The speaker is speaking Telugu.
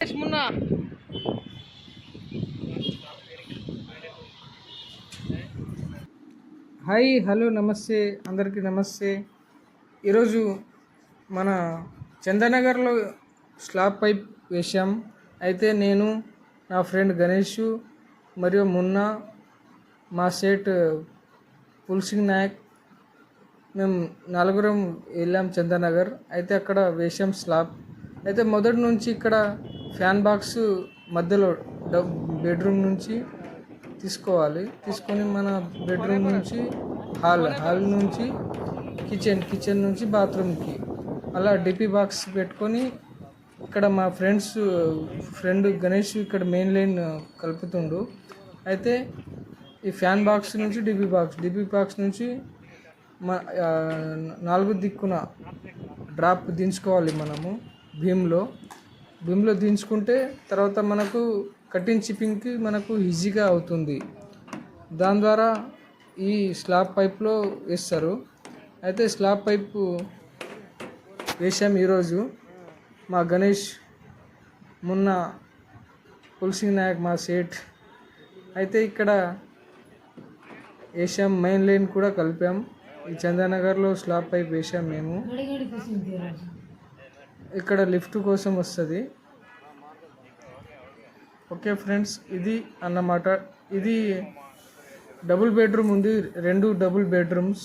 మున్నా హాయ్ హలో నమస్తే అందరికీ నమస్తే. ఈరోజు మన చందనగర్లో స్లాబ్ పైప్ వేశాం. అయితే నేను నా ఫ్రెండ్ గణేష్ మరియు మున్నా మా సేట్ పుల్సింగ్ నాయక్ మేము నలుగురం వెళ్ళాం చందనగర్. అయితే అక్కడ వేశాం స్లాబ్. అయితే మొదటి నుంచి ఇక్కడ ఫ్యాన్ బాక్స్ మధ్యలో డబ్ బెడ్రూమ్ నుంచి తీసుకోవాలి. తీసుకొని మన బెడ్రూమ్ నుంచి హాల్ హాల్ నుంచి కిచెన్ కిచెన్ నుంచి బాత్రూమ్కి. అలా డిపి బాక్స్ పెట్టుకొని ఇక్కడ మా ఫ్రెండ్స్ ఫ్రెండ్ గణేష్ ఇక్కడ మెయిన్ లైన్ కలుపుతుండు. అయితే ఈ ఫ్యాన్ బాక్స్ నుంచి డిపి బాక్స్ డిపి బాక్స్ నుంచి మా నాలుగు దిక్కున డ్రాప్ దించుకోవాలి మనము భీమ్లో. భూమిలో దించుకుంటే తర్వాత మనకు కటింగ్ చిప్పింగ్కి మనకు ఈజీగా అవుతుంది. దాని ద్వారా ఈ స్లాబ్ పైప్లో వేస్తారు. అయితే స్లాబ్ పైపు వేసాం ఈరోజు మా గణేష్ మొన్న తులసింగ్ నాయక్ మా సేట్. అయితే ఇక్కడ వేసాం మెయిన్ లైన్ కూడా కలిపాం. ఈ చందానగర్లో స్లాబ్ పైప్ వేసాం మేము. ఇక్కడ లిఫ్ట్ కోసం వస్తుంది. ఓకే ఫ్రెండ్స్ ఇది అన్నమాట. ఇది డబుల్ బెడ్రూమ్ ఉంది రెండు డబుల్ బెడ్రూమ్స్.